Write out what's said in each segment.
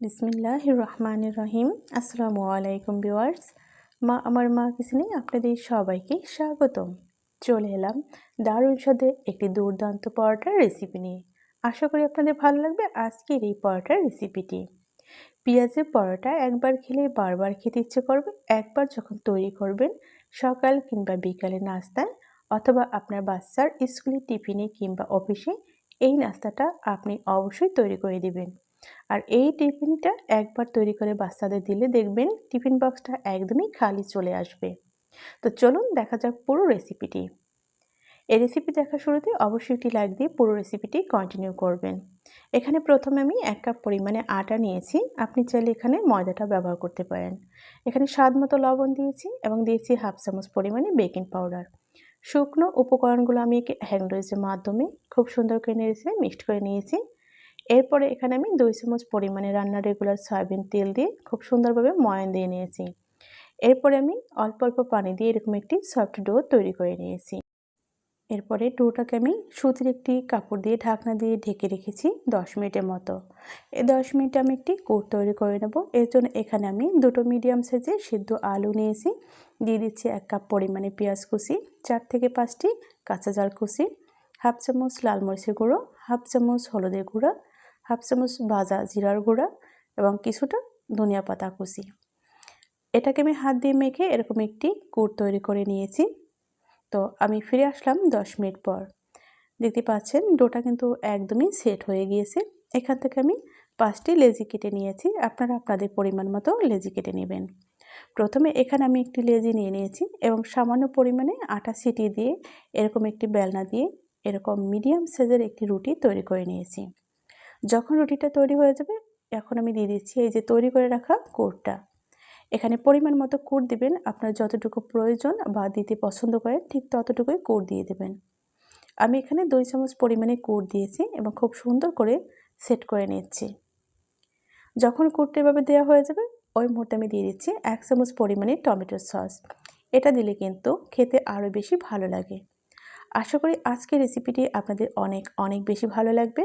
বিসমিল্লাহ রহমান রহিম আসসালামু আলাইকুম ভিওয়ার্স মা, আমার মা কিচেনে আপনাদের সবাইকে স্বাগতম। চলে এলাম দারুণ স্বাদে একটি দুর্দান্ত পরোটার রেসিপি নিয়ে। আশা করি আপনাদের ভালো লাগবে আজকের এই পরোটার রেসিপিটি পেঁয়াজের পরোটা একবার খেলে বারবার খেতে ইচ্ছে করবে, একবার যখন তৈরি করবেন, সকাল কিংবা বিকালে নাস্তায় অথবা আপনার বাচ্চার স্কুলে টিফিনে কিংবা অফিসে এই নাস্তাটা আপনি অবশ্যই তৈরি করে দিবেন। আর এই টিফিনটা একবার তৈরি করে বাচ্চাদের দিলে দেখবেন টিফিন বক্সটা একদমই খালি চলে আসবে। তো চলুন দেখা যাক পুরো রেসিপিটি। এই রেসিপি দেখার শুরুতে অবশ্যই একটি লাইক দিয়ে পুরো রেসিপিটি কন্টিনিউ করবেন। এখানে প্রথমে আমি এক কাপ পরিমাণে আটা নিয়েছি। আপনি চাইলে এখানে ময়দাটা ব্যবহার করতে পারেন। এখানে স্বাদ মতো লবণ দিয়েছি এবং দিয়েছি হাফ চামচ পরিমাণে বেকিং পাউডার। শুকনো উপকরণগুলো আমি হ্যান্ডউইচের মাধ্যমে খুব সুন্দর করে নিয়েছি মিক্সড করে নিয়েছি। এরপরে এখানে আমি দুই চামচ পরিমাণে রান্নার রেগুলার সয়াবিন তেল দিয়ে খুব সুন্দরভাবে ময়ান দিয়ে নিয়েছি। এরপরে আমি অল্প অল্প পানি দিয়ে এরকম একটি সফট ডো তৈরি করে নিয়েছি। এরপরে ডোটাকে আমি সুতির একটি কাপড় দিয়ে ঢাকনা দিয়ে ঢেকে রেখেছি দশ মিনিটের মতো। এই দশ মিনিটে আমি একটি কোট তৈরি করে নেব। এর জন্য এখানে আমি দুটো মিডিয়াম সাইজে সিদ্ধ আলু নিয়েছি। দিয়ে দিচ্ছি এক কাপ পরিমাণে পেঁয়াজ কুচি, চার থেকে পাঁচটি কাঁচা জাল কুচি হাফ চামচ লাল মরিচের গুঁড়ো, হাফ চামচ হলুদের গুঁড়ো হাফ চামচ ভাজা জিরার গুঁড়া এবং কিছুটা ধনিয়া পাতা কুচি। এটাকে আমি হাত দিয়ে মেখে এরকম একটি কুট তৈরি করে নিয়েছি। তো আমি ফিরে আসলাম দশ মিনিট পর। দেখতে পাচ্ছেন, ডোটা কিন্তু একদমই সেট হয়ে গিয়েছে। এখান থেকে আমি পাঁচটি লেজি কেটে নিয়েছি। আপনারা আপনাদের পরিমাণ মতো লেজি কেটে নেবেন। প্রথমে এখানে আমি একটি লেজি নিয়ে নিয়েছি এবং সামান্য পরিমাণে আটা সিটি দিয়ে এরকম একটি বেলনা দিয়ে এরকম মিডিয়াম সাইজের একটি রুটি তৈরি করে নিয়েছি। যখন রুটিটা তৈরি হয়ে যাবে, এখন আমি দিয়ে দিচ্ছি এই যে তৈরি করে রাখা কোরটা। এখানে পরিমাণ মতো কুট দিবেন, আপনার যতটুকু প্রয়োজন বা দিতে পছন্দ করেন, ঠিক ততটুকুই কুট দিয়ে দেবেন। আমি এখানে দুই চামচ পরিমাণে কুট দিয়েছি এবং খুব সুন্দর করে সেট করে নিচ্ছি। যখন কুটটা এভাবে দেওয়া হয়ে যাবে, ওই মুহূর্তে আমি দিয়ে দিচ্ছি এক চামচ পরিমাণে টমেটোর সস। এটা দিলে কিন্তু খেতে আরও বেশি ভালো লাগে। আশা করি আজকের রেসিপিটি আপনাদের অনেক অনেক বেশি ভালো লাগবে।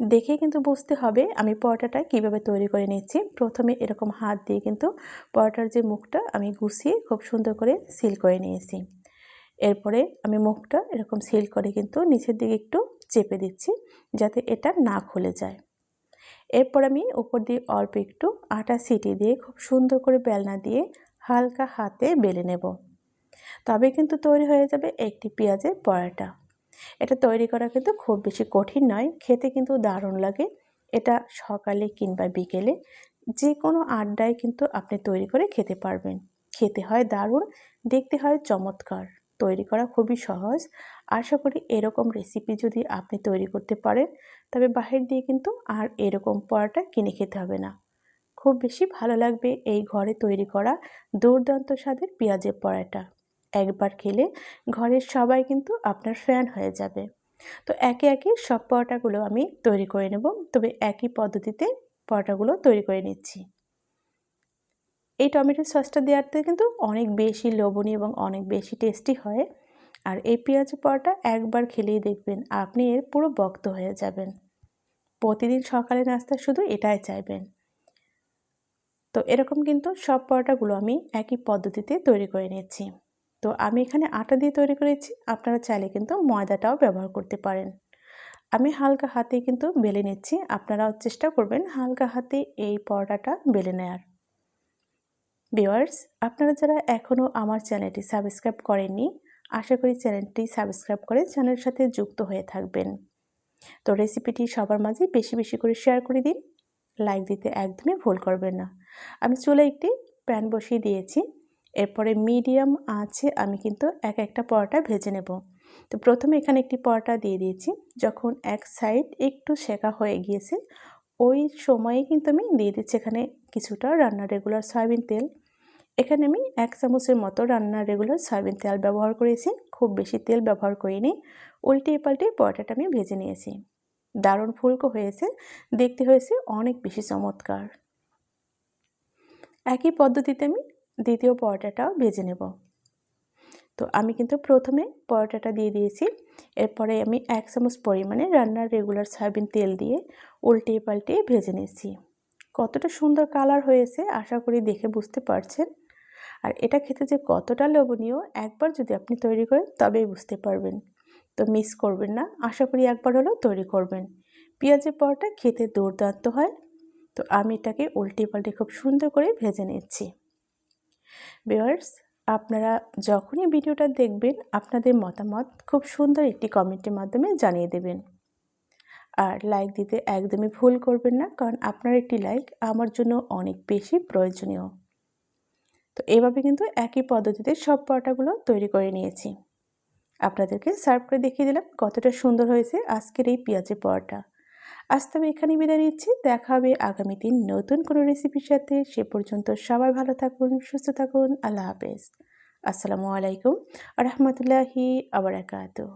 দেখে কিন্তু বুঝতে হবে আমি পরোটাটা কীভাবে তৈরি করে নিচ্ছি। প্রথমে এরকম হাত দিয়ে কিন্তু পরোটার যে মুখটা আমি গুছিয়ে খুব সুন্দর করে সিল করে নিয়েছি। এরপরে আমি মুখটা এরকম সিল করে কিন্তু নিচের দিকে একটু চেপে দিচ্ছি যাতে এটা না খুলে যায়। এরপর আমি উপর দিয়ে অল্প একটু আটা সিটি দিয়ে খুব সুন্দর করে বেলনা দিয়ে হালকা হাতে বেলে নেব। তবে কিন্তু তৈরি হয়ে যাবে একটি পেঁয়াজের পরোটা। এটা তৈরি করা কিন্তু খুব বেশি কঠিন নয়, খেতে কিন্তু দারুণ লাগে। এটা সকালে কিংবা বিকেলে যে কোনো আড্ডায় কিন্তু আপনি তৈরি করে খেতে পারবেন। খেতে হয় দারুণ, দেখতে হয় চমৎকার। তৈরি করা খুবই সহজ। আশা করি এরকম রেসিপি যদি আপনি তৈরি করতে পারেন, তবে বাহির দিয়ে কিন্তু আর এরকম পরোটা কিনে খেতে হবে না। খুব বেশি ভালো লাগবে এই ঘরে তৈরি করা দুর্দান্ত স্বাদের পেঁয়াজের পরোটা। একবার খেলে ঘরের সবাই কিন্তু আপনার ফ্যান হয়ে যাবে। তো একে একে সব পরোটাগুলো আমি তৈরি করে নেব। তবে একই পদ্ধতিতে পরোটাগুলো তৈরি করে নিচ্ছি। এই টমেটো সসটা দেওয়াতে কিন্তু অনেক বেশি লবণী এবং অনেক বেশি টেস্টি হয়। আর এই পেঁয়াজ পরোটা একবার খেলেই দেখবেন আপনি এর পুরো বক্ত হয়ে যাবেন। প্রতিদিন সকালে নাস্তা শুধু এটাই চাইবেন। তো এরকম কিন্তু সব পরোটাগুলো আমি একই পদ্ধতিতে তৈরি করে নিচ্ছি। তো আমি এখানে আটা দিয়ে তৈরি করেছি। আপনারা চাইলে কিন্তু ময়দাটাও ব্যবহার করতে পারেন। আমি হালকা হাতে কিন্তু বেলে নিচ্ছি। আপনারাও চেষ্টা করবেন হালকা হাতে এই পরোটাটা বেলে নেয়ার। ভিওয়ার্স আপনারা যারা এখনও আমার চ্যানেলটি সাবস্ক্রাইব করেননি, আশা করি চ্যানেলটি সাবস্ক্রাইব করে চ্যানেলের সাথে যুক্ত হয়ে থাকবেন। তো রেসিপিটি সবার মাঝে বেশি বেশি করে শেয়ার করে দিন। লাইক দিতে একদমই ভুল করবেন না। আমি চুলে একটি প্যান বসিয়ে দিয়েছি। এরপরে মিডিয়াম আছে, আমি কিন্তু এক একটা পরোটা ভেজে নেব। তো প্রথমে এখানে একটি পরোটা দিয়ে দিয়েছি। যখন এক সাইড একটু শেখা হয়ে গিয়েছে, ওই সময়ে কিন্তু আমি দিয়ে দিচ্ছি এখানে কিছুটা রান্নার রেগুলার সয়াবিন তেল। এখানে আমি এক চামচের মতো রান্নার রেগুলার সয়াবিন তেল ব্যবহার করেছি, খুব বেশি তেল ব্যবহার করিনি। উল্টে পাল্টে পরোটাটা আমি ভেজে নিয়েছি। দারুণ ফুলকো হয়েছে, দেখতে হয়েছে অনেক বেশি চমৎকার। একই পদ্ধতিতে আমি দ্বিতীয় পরোটাটাও ভেজে নেব। তো আমি কিন্তু প্রথমে পরোটাটা দিয়ে দিয়েছি। এরপরে আমি এক চামচ পরিমাণে রান্নার রেগুলার সয়াবিন তেল দিয়ে উল্টিয়ে পাল্টিয়ে ভেজে নিয়েছি কতটা সুন্দর কালার হয়েছে, আশা করি দেখে বুঝতে পারছেন। আর এটা খেতে যে কতটা লোভনীয়, একবার যদি আপনি তৈরি করেন তবেই বুঝতে পারবেন। তো মিস করবেন না, আশা করি একবার হলেও তৈরি করবেন। পেঁয়াজের পরোটা খেতে দুর্দান্ত হয়। তো আমি এটাকে উল্টে পাল্টে খুব সুন্দর করে ভেজে নিচ্ছি। ভিওয়ার্স আপনারা যখনই ভিডিওটা দেখবেন, আপনাদের মতামত খুব সুন্দর একটি কমেন্টের মাধ্যমে জানিয়ে দেবেন। আর লাইক দিতে একদমই ভুল করবেন না, কারণ আপনার একটি লাইক আমার জন্য অনেক বেশি প্রয়োজনীয়। তো এভাবে কিন্তু একই পদ্ধতিতে সব পরোটাগুলো তৈরি করে নিয়েছি। আপনাদেরকে সার্ভ করে দেখিয়ে দিলাম কতটা সুন্দর হয়েছে আজকের এই পেঁয়াজের পরোটা। আজ তবে এখানে বিদায় নিচ্ছি। দেখা হবে আগামী দিন নতুন কোনো রেসিপির সাথে। সে পর্যন্ত সবাই ভালো থাকুন, সুস্থ থাকুন। আল্লাহ হাফেজ। আসসালামু আলাইকুম রহমতুল্লাহি আবরাকাতু